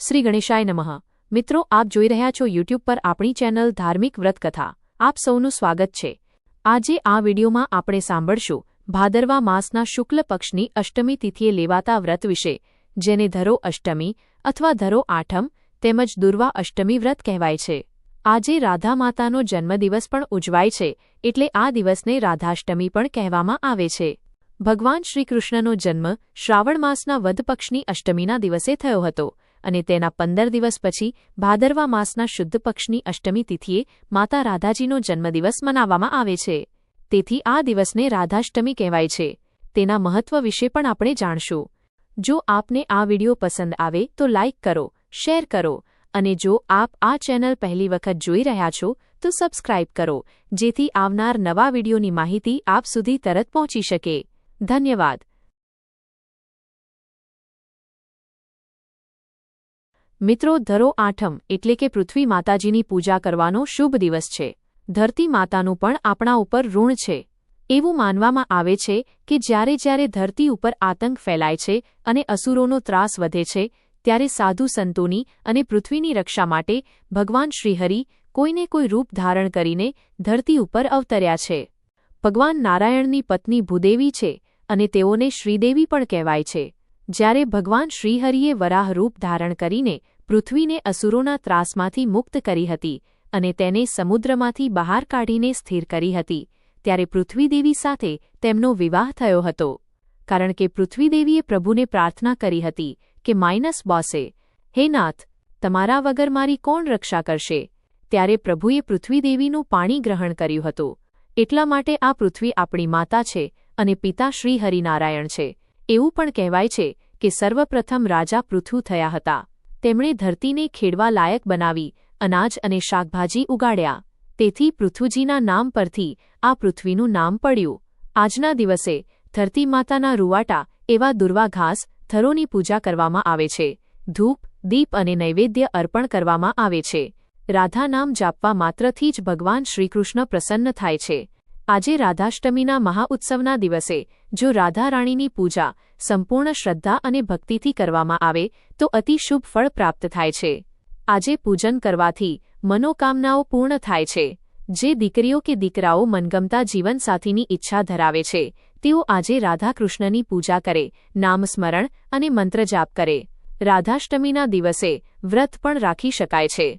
શ્રી ગણેશાય નમઃ. મિત્રો, આપ જોઈ રહ્યા છો યુટ્યુબ પર આપણી ચેનલ ધાર્મિક વ્રતકથા. આપ સૌનું સ્વાગત છે. આજે આ વિડીયોમાં આપણે સાંભળશું ભાદરવા માસના શુક્લ પક્ષની અષ્ટમી તિથિએ લેવાતા વ્રત વિશે, જેને ધરો અષ્ટમી અથવા ધરો આઠમ તેમજ દુર્વા અષ્ટમી વ્રત કહેવાય છે. આજે રાધા માતાનો જન્મદિવસ પણ ઉજવાય છે, એટલે આ દિવસને રાધાષ્ટમી પણ કહેવામાં આવે છે. ભગવાન શ્રીકૃષ્ણનો જન્મ શ્રાવણ માસના વધપક્ષની અષ્ટમીના દિવસે થયો હતો. અને તેના પંદર દિવસ પછી ભાદરવા માસના શુદ્ધ પક્ષની અષ્ટમી તિથિએ માતા રાધાજીનો જન્મદિવસ મનાવવામાં આવે છે. તેથી આ દિવસને રાધાષ્ટમી કહેવાય છે. તેના મહત્વ વિશે પણ આપણે જાણશું. જો આપને આ વિડિયો પસંદ આવે તો લાઇક કરો, શેર કરો અને જો આપ આ ચેનલ પહેલી વખત જોઈ રહ્યા છો તો સબસ્ક્રાઇબ કરો, જેથી આવનાર નવા વિડિયોની માહિતી આપ સુધી તરત પહોંચી શકે. ધન્યવાદ. મિત્રો, ધરો આઠમ એટલે કે પૃથ્વી માતાજીની પૂજા કરવાનો શુભ દિવસ છે. ધરતી માતાનું પણ આપણા ઉપર ઋણ છે. એવું માનવામાં આવે છે કે જ્યારે જ્યારે ધરતી ઉપર આતંક ફેલાય છે અને અસુરોનો ત્રાસ વધે છે, ત્યારે સાધુ સંતોની અને પૃથ્વીની રક્ષા માટે ભગવાન શ્રીહરિ કોઈને કોઈ રૂપ ધારણ કરીને ધરતી ઉપર અવતર્યા છે. ભગવાન નારાયણની પત્ની ભૂદેવી છે અને તેઓને શ્રીદેવી પણ કહેવાય છે. જ્યારે ભગવાન શ્રીહરિએ વરાહરૂપ ધારણ કરીને પૃથ્વીને અસુરોના ત્રાસમાંથી મુક્ત કરી હતી અને તેને સમુદ્રમાંથી બહાર કાઢીને સ્થિર કરી હતી, ત્યારે પૃથ્વીદેવી સાથે તેમનો વિવાહ થયો હતો. કારણ કે પૃથ્વીદેવીએ પ્રભુને પ્રાર્થના કરી હતી કે માઇનસ બોસે, હે નાથ, તમારા વગર મારી કોણ રક્ષા કરશે? ત્યારે પ્રભુએ પૃથ્વીદેવીનું પાણી ગ્રહણ કર્યું હતું. એટલા માટે આ પૃથ્વી આપણી માતા છે અને પિતા શ્રી હરિનારાયણ છે. એવું પણ કહેવાય છે કે સર્વપ્રથમ રાજા પૃથુ થયા હતા. તેમણે ધરતીને ખેડવા લાયક બનાવી, અનાજ અને શાકભાજી ઉગાડ્યા. તેથી પૃથ્વીજીના નામ પરથી આ પૃથ્વીનું નામ પડ્યું. આજના દિવસે ધરતી માતાના રૂવાટા એવા દુર્વા ઘાસ થરોની પૂજા કરવામાં આવે છે. ધૂપ, દીપ અને નૈવેદ્ય અર્પણ કરવામાં આવે છે. રાધા નામ જાપવા માત્રથી જ ભગવાન શ્રીકૃષ્ણ પ્રસન્ન થાય છે. આજે રાધાષ્ટમીના મહાઉત્સવના દિવસે, જો રાધા રાણીની પૂજા સંપૂર્ણ શ્રદ્ધા અને ભક્તિથી કરવામાં આવે, તો અતિ શુભ ફળ પ્રાપ્ત થાય છે. આજે પૂજન કરવાથી મનોકામનાઓ પૂર્ણ થાય છે. જે દીકરીઓ કે દીકરાઓ મનગમતા જીવનસાથીની ઈચ્છા ધરાવે છે, તેઓ આજે રાધાકૃષ્ણની પૂજા કરે, નામસ્મરણ અને મંત્રજાપ કરે. રાધાષ્ટમીના દિવસે વ્રત પણ રાખી શકાય છે.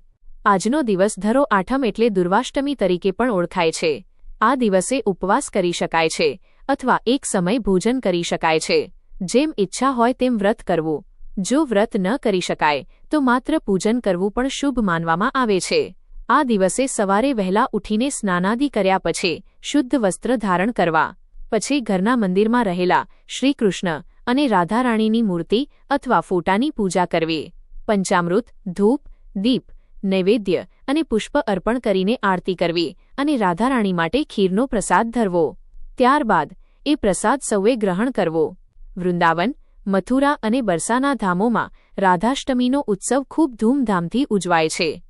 આજનો દિવસ ધરો આઠમ એટલે દુર્વાષ્ટમી તરીકે પણ ઓળખાય છે. આ દિવસે ઉપવાસ કરી શકાય છે, અથવા એક સમય ભોજન કરી શકાય છે. જેમ ઈચ્છા હોય તેમ વ્રત કરવું. જો વ્રત ન કરી શકાય, તો માત્ર પૂજન કરવું પણ શુભ માનવામાં આવે છે. આ દિવસે સવારે વહેલા ઉઠીને સ્નાનાદિ કર્યા પછી શુદ્ધ વસ્ત્ર ધારણ કરવા, પછી ઘરના મંદિરમાં રહેલા શ્રીકૃષ્ણ અને રાધારાણીની મૂર્તિ અથવા ફોટાની પૂજા કરવી. પંચામૃત, ધૂપ, દીપ નૈવેદ્ય અને પુષ્પ અર્પણ કરીને આરતી કરવી અને રાધારાણી માટે ખીરનો પ્રસાદ ધરવો. ત્યારબાદ એ પ્રસાદ સૌએ ગ્રહણ કરવો. વૃંદાવન, મથુરા અને બરસાના ધામોમાં રાધાષ્ટમીનો ઉત્સવ ખૂબ ધૂમધામથી ઉજવાય છે.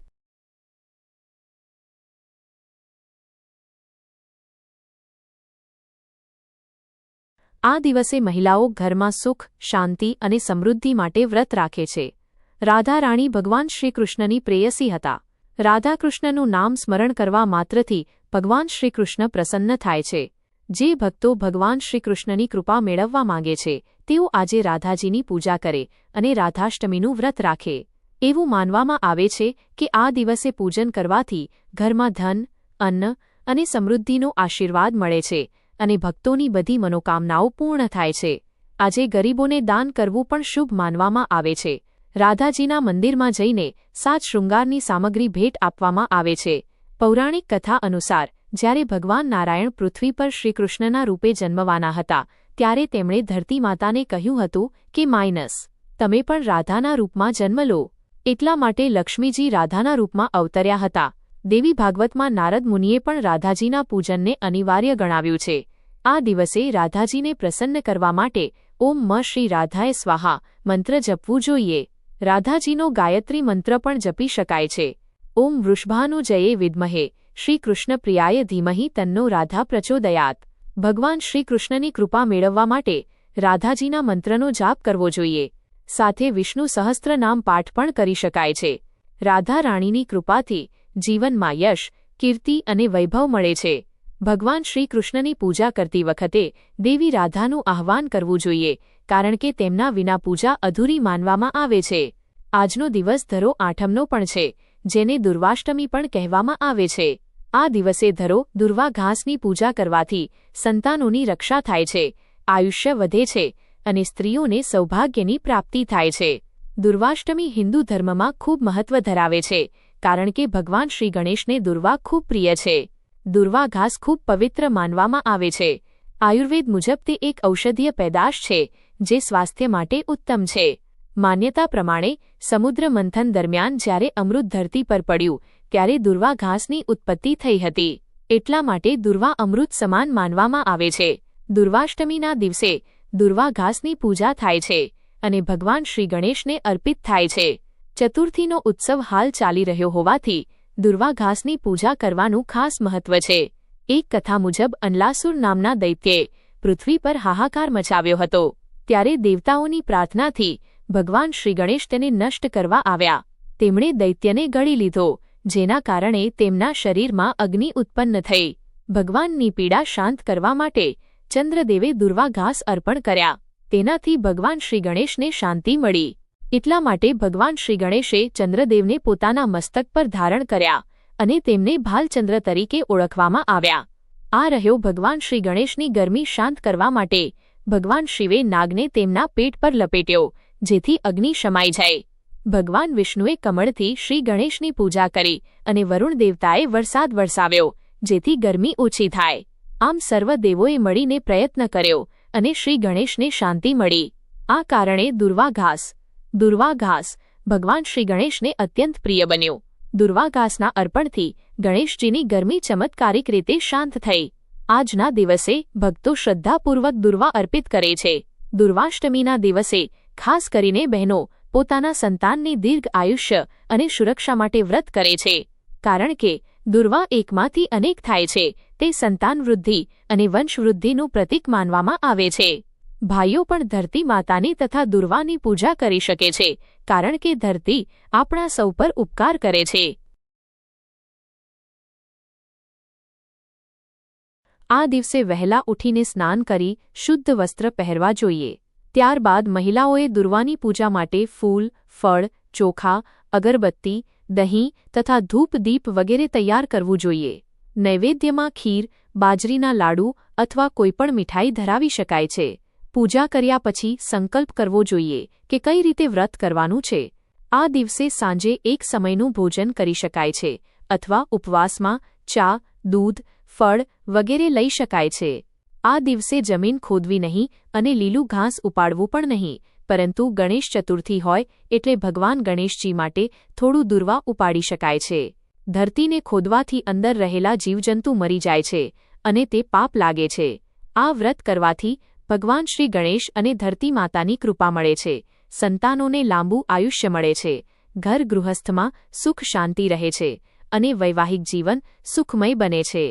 આ દિવસે મહિલાઓ ઘરમાં સુખ, શાંતિ અને સમૃદ્ધિ માટે વ્રત રાખે છે. રાધા રાણી ભગવાન શ્રીકૃષ્ણની પ્રેયસી હતા. રાધાકૃષ્ણનું નામ સ્મરણ કરવા માત્રથી ભગવાન શ્રીકૃષ્ણ પ્રસન્ન થાય છે. જે ભક્તો ભગવાન શ્રીકૃષ્ણની કૃપા મેળવવા માંગે છે, તેઓ આજે રાધાજીની પૂજા કરે અને રાધાષ્ટમીનું વ્રત રાખે. એવું માનવામાં આવે છે કે આ દિવસે પૂજન કરવાથી ઘરમાં ધન, અન્ન અને સમૃદ્ધિનો આશીર્વાદ મળે છે અને ભક્તોની બધી મનોકામનાઓ પૂર્ણ થાય છે. આજે ગરીબોને દાન કરવું પણ શુભ માનવામાં આવે છે. રાધાજીના મંદિરમાં જઈને સાત શૃંગારની સામગ્રી ભેટ આપવામાં આવે છે. પૌરાણિક કથા અનુસાર, જ્યારે ભગવાન નારાયણ પૃથ્વી પર શ્રીકૃષ્ણના રૂપે જન્મવાના હતા, ત્યારે તેમણે ધરતી માતાને કહ્યું હતું કે, માઇનસ, તમે પણ રાધાના રૂપમાં જન્મ લો. એટલા માટે લક્ષ્મીજી રાધાના રૂપમાં અવતર્યા હતા. દેવી ભાગવતમાં નારદ મુનિએ પણ રાધાજીના પૂજનને અનિવાર્ય ગણાવ્યું છે. આ દિવસે રાધાજીને પ્રસન્ન કરવા માટે ઓમ મ શ્રી રાધાએ સ્વાહા મંત્ર જપવું જોઈએ. રાધાજીનો ગાયત્રી મંત્ર પણ જપી શકાય છે. ઓમ વૃષભાનુજયે વિદ્મહે. શ્રીકૃષ્ણ પ્રિયાય ધીમહી તન્નો રાધા પ્રચોદયાત. ભગવાન શ્રીકૃષ્ણની કૃપા મેળવવા માટે રાધાજીના મંત્રનો જાપ કરવો જોઈએ. સાથે વિષ્ણુ સહસ્ત્રનામ પાઠ પણ કરી શકાય છે. રાધા રાણીની કૃપાથી જીવનમાં યશ, કીર્તિ અને વૈભવ મળે છે. ભગવાન શ્રી કૃષ્ણની પૂજા કરતી વખતે દેવી રાધાનું આહ્વાન કરવું જોઈએ. કારણ કે તેમના વિના પૂજા અધૂરી માનવામાં આવે છે. આજનો દિવસ ધરો આઠમનો પણ છે, જેને દુર્વાષ્ટમી પણ કહેવામાં આવે છે. આ દિવસે ધરો દુર્વા ઘાસની પૂજા કરવાથી સંતાનોની રક્ષા થાય છે, આયુષ્ય વધે છે અને સ્ત્રીઓને સૌભાગ્યની પ્રાપ્તિ થાય છે. દુર્વાષ્ટમી હિન્દુ ધર્મમાં ખૂબ મહત્વ ધરાવે છે, કારણ કે ભગવાન શ્રી ગણેશને દુર્વા ખૂબ પ્રિય છે. દુર્વા ઘાસ ખૂબ પવિત્ર માનવામાં આવે છે. આયુર્વેદ મુજબ તે એક ઔષધીય પેદાશ છે જે સ્વાસ્થ્ય માટે ઉત્તમ છે. માન્યતા પ્રમાણે, સમુદ્ર મંથન દરમિયાન જ્યારે અમૃત ધરતી પર પડ્યું, ત્યારે દુર્વા ઘાસની ઉત્પત્તિ થઈ હતી. એટલા માટે દુર્વા અમૃત સમાન માનવામાં આવે છે. દુર્વાષ્ટમીના દિવસે, દુર્વા ઘાસની પૂજા થાય છે, અને ભગવાન શ્રી ગણેશને અર્પિત થાય છે. ચતુર્થીનો ઉત્સવ હાલ ચાલી રહ્યો હોવાથી, દુર્વા ઘાસની પૂજા કરવાનું ખાસ મહત્વ છે. એક કથા મુજબ અનલાસુર નામના દૈત્યે પૃથ્વી પર હાહાકાર મચાવ્યો હતો. ત્યારે દેવતાઓની પ્રાર્થનાથી ભગવાન શ્રી ગણેશ તેને નષ્ટ કરવા આવ્યા. તેમણે દૈત્યને ગળી લીધો, જેના કારણે તેમના શરીરમાં અગ્નિ ઉત્પન્ન થઈ. ભગવાનની પીડા શાંત કરવા માટે ચંદ્રદેવે દુર્વા ઘાસ અર્પણ કર્યા. તેનાથી ભગવાન શ્રી ગણેશને શાંતિ મળી. એટલા માટે ભગવાન શ્રી ગણેશે ચંદ્રદેવને પોતાના મસ્તક પર ધારણ કર્યા અને તેમને ભાલચંદ્ર તરીકે ઓળખવામાં આવ્યા. આ રહ્યો ભગવાન શ્રી ગણેશની ગરમી શાંત કરવા માટે ભગવાન શિવે નાગને તેમના પેટ પર લપેટ્યો, જેથી અગ્નિ શમાઈ જાય. ભગવાન વિષ્ણુએ કમળથી શ્રી ગણેશની પૂજા કરી અને વરુણ દેવતાએ વરસાદ વરસાવ્યો, જેથી ગરમી ઓછી થાય. આમ સર્વ દેવોએ મળીને પ્રયત્ન કર્યો અને શ્રી ગણેશને શાંતિ મળી. આ કારણે દુર્વાઘાસ દુર્વાઘાસ, ભગવાન શ્રી ગણેશને અત્યંત પ્રિય બન્યો. દુર્વાઘાસના અર્પણથી ગણેશજીની ગરમી ચમત્કારિક રીતે શાંત થઈ. આજના દિવસે ભક્તો શ્રદ્ધાપૂર્વક દુર્વા અર્પિત કરે છે. દુર્વાષ્ટમીના દિવસે ખાસ કરીને બહેનો પોતાના સંતાનની દીર્ઘ આયુષ્ય અને સુરક્ષા માટે વ્રત કરે છે. કારણ કે દુર્વા એકમાંથી અનેક થાય છે, તે સંતાન વૃદ્ધિ અને વંશવૃદ્ધિનું પ્રતીક માનવામાં આવે છે. ભાઈઓ પણ ધરતી માતાની તથા દુર્વાની પૂજા કરી શકે છે, કારણ કે ધરતી આપણા સૌ પર ઉપકાર કરે છે. આ દિવસે વહેલા ઉઠીને સ્નાન કરી, શુદ્ધ વસ્ત્ર પહેરવા જોઈએ. ત્યારબાદ મહિલાઓએ દુર્વાની પૂજા માટે ફૂલ, ફળ, ચોખા, અગરબત્તી, દહીં તથા ધૂપ, દીપ વગેરે તૈયાર કરવું જોઈએ. નૈવેદ્યમાં ખીર, બાજરીના લાડુ અથવા કોઈપણ મીઠાઈ ધરાવી શકાય છે. પૂજા કર્યા પછી સંકલ્પ કરવો જોઈએ કે કઈ રીતે વ્રત કરવાનું છે. આ દિવસે સાંજે એક સમયનું ભોજન કરી શકાય છે અથવા ઉપવાસમાં ચા, દૂધ ફળ વગેરે લઈ શકાય છે. આ દિવસે જમીન ખોદવી નહીં અને લીલું ઘાસ ઉપાડવું પણ નહીં, પરંતુ ગણેશ ચતુર્થી હોય એટલે ભગવાન ગણેશજી માટે થોડું દુર્વા ઉપાડી શકાય છે. ધરતીને ખોદવાથી અંદર રહેલા જીવજંતુ મરી જાય છે અને તે પાપ લાગે છે. આ વ્રત કરવાથી ભગવાન શ્રી ગણેશ અને ધરતી માતાની કૃપા મળે છે. સંતાનોને લાંબુ આયુષ્ય મળે છે. ઘર ગૃહસ્થમાં સુખ શાંતિ રહે છે અને વૈવાહિક જીવન સુખમય બને છે.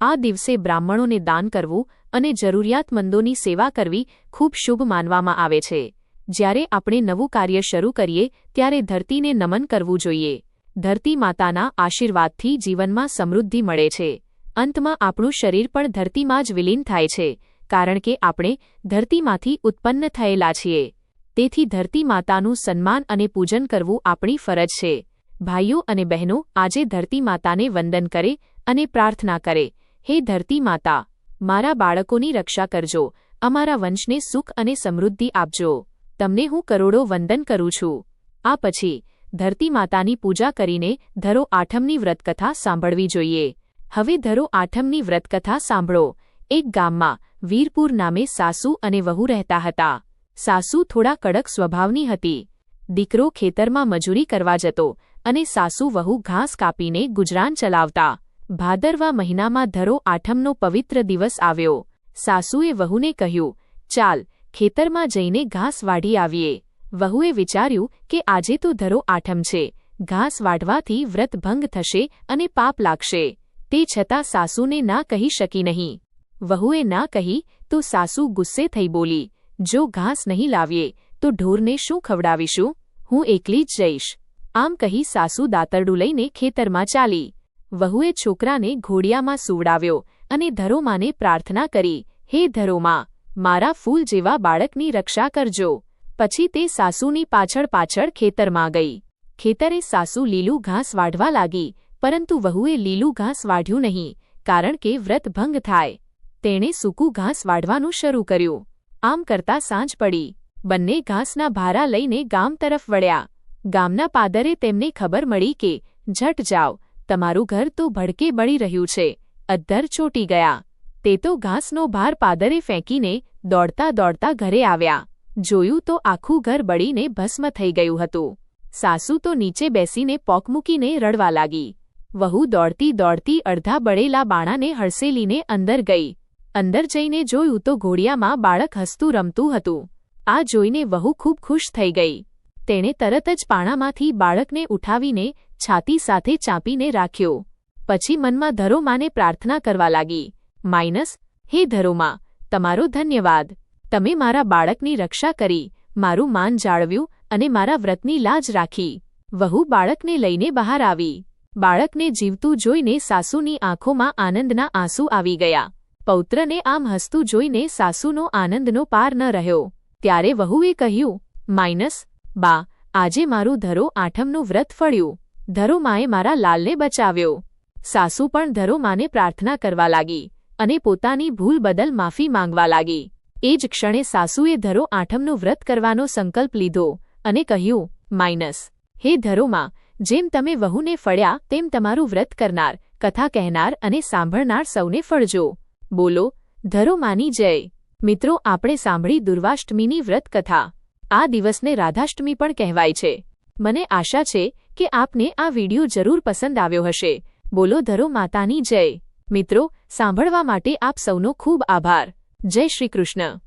આ દિવસે બ્રાહ્મણોને દાન કરવું અને જરૂરિયાતમંદોની સેવા કરવી ખૂબ શુભ માનવામાં આવે છે. જ્યારે આપણે નવું કાર્ય શરૂ કરીએ, ત્યારે ધરતીને નમન કરવું જોઈએ. ધરતી માતાના આશીર્વાદથી જીવનમાં સમૃદ્ધિ મળે છે. અંતમાં આપણું શરીર પણ ધરતીમાં જ વિલીન થાય છે, કારણ કે આપણે ધરતીમાંથી ઉત્પન્ન થયેલા છીએ. તેથી ધરતી માતાનું સન્માન અને પૂજન કરવું આપણી ફરજ છે. ભાઈઓ અને બહેનો, આજે ધરતી માતાને વંદન કરે અને પ્રાર્થના કરે. હે ધરતી માતા, મારા બાળકોની રક્ષા કરજો, અમારા વંશને સુખ અને સમૃદ્ધિ આપજો. તમને હું કરોડો વંદન કરું છું. આ પછી, ધરતી માતાની પૂજા કરીને ધરો આઠમની વ્રતકથા સાંભળવી જોઈએ. હવે ધરો આઠમની વ્રતકથા સાંભળો. એક ગામમાં, વીરપુર નામે સાસુ અને વહુ રહેતા હતા. સાસુ થોડા કડક સ્વભાવની હતી. દીકરો ખેતરમાં મજૂરી કરવા જતો અને સાસુ વહુ ઘાસ કાપીને ગુજરાન ચલાવતા. ભાદરવા મહિનામાં ધરો આઠમનો પવિત્ર દિવસ આવ્યો. સાસુએ વહુને કહ્યું, ચાલ, ખેતરમાં જઈને ઘાસ વાઢી આવીએ. વહુએ વિચાર્યું કે આજે તો ધરો આઠમ છે. ઘાસ વાઢવાથી વ્રત ભંગ થશે અને પાપ લાગશે. તે છતાં સાસુને ના કહી શકી નહીં. વહુએ ના કહી, તો સાસુ ગુસ્સે થઈ બોલી, જો ઘાસ નહીં લાવીએ, તો ઢોરને શું ખવડાવીશું? હું એકલી જ જઈશ. આમ કહી સાસુ દાતરડું લઈને ખેતરમાં ચાલી. વહુએ છોકરાને ઘોડિયામાં સુવડાવ્યો અને ધરોમાને પ્રાર્થના કરી, હે ધરોમા, મારા ફૂલ જેવા બાળકની રક્ષા કરજો. પછી તે સાસુની પાછળ પાછળ ખેતરમાં ગઈ. ખેતરે સાસુ લીલું ઘાસ વાઢવા લાગી, પરંતુ વહુએ લીલું ઘાસ વાઢ્યું નહીં, કારણ કે વ્રત ભંગ થાય. તેણે સૂકું ઘાસ વાઢવાનું શરૂ કર્યું. આમ કરતા સાંજ પડી. બંને ઘાસના ભારા લઈને ગામ તરફ વળ્યા. ગામના પાદરે તેમને ખબર મળી કે ઝટ જાઓ તમારું ઘર તો ભડકે બળી રહ્યું છે, અદ્ધર ચોટી ગયા. તે તો ઘાસનો ભાર પાદરે ફેંકીને દોડતા દોડતા ઘરે આવ્યા. જોયું તો આખું ઘર બળીને ભસ્મ થઈ ગયું હતું. સાસુ તો નીચે બેસીને પોક મૂકીને રડવા લાગી. વહુ દોડતી દોડતી અડધા બળેલા બાણાને હળસેલીને અંદર ગઈ. અંદર જઈને જોયું તો ઘોડિયામાં બાળક હસતું રમતું હતું. આ જોઈને વહુ ખૂબ ખુશ થઈ ગઈ. તેણે તરત જ પાણામાંથી બાળકને ઉઠાવીને છાતી સાથે ચાંપીને રાખ્યો. પછી મનમાં ધરોમાને પ્રાર્થના કરવા લાગી. માઇનસ, હે ધરોમા તમારો ધન્યવાદ. તમે મારા બાળકની રક્ષા કરી, મારું માન જાળવ્યું અને મારા વ્રતની લાજ રાખી. વહુ બાળકને લઈને બહાર આવી. બાળકને જીવતું જોઈને સાસુની આંખોમાં આનંદના આંસુ આવી ગયા. પૌત્રને આમ હસતું જોઈને સાસુનો આનંદનો પાર ન રહ્યો. ત્યારે વહુએ કહ્યું, માઇનસ, બા, આજે મારું ધરો આઠમનું વ્રત ફળ્યું. ધરોમાએ મારા લાલને બચાવ્યો. સાસુ પણ ધરોમાને પ્રાર્થના કરવા લાગી અને પોતાની ભૂલ બદલ માફી માંગવા લાગી. એ જ ક્ષણે સાસુએ ધરો આઠમનું વ્રત કરવાનો સંકલ્પ લીધો અને કહ્યું, માઇનસ. હે ધરોમાં, જેમ તમે વહુને ફળ્યા, તેમ તમારું વ્રત કરનાર, કથા કહેનાર અને સાંભળનાર સૌને ફળજો. બોલો, ધરોમાની જય. મિત્રો, આપણે સાંભળી દુર્વાષ્ટમીની વ્રત કથા. આ દિવસને રાધાષ્ટમી પણ કહેવાય છે. મને આશા છે કે આપને આ વીડિયો જરૂર પસંદ આવ્યો હશે. બોલો ધરો માતાની જય. મિત્રો, સાંભળવા માટે આપ સૌનો ખૂબ આભાર. જય શ્રી કૃષ્ણ.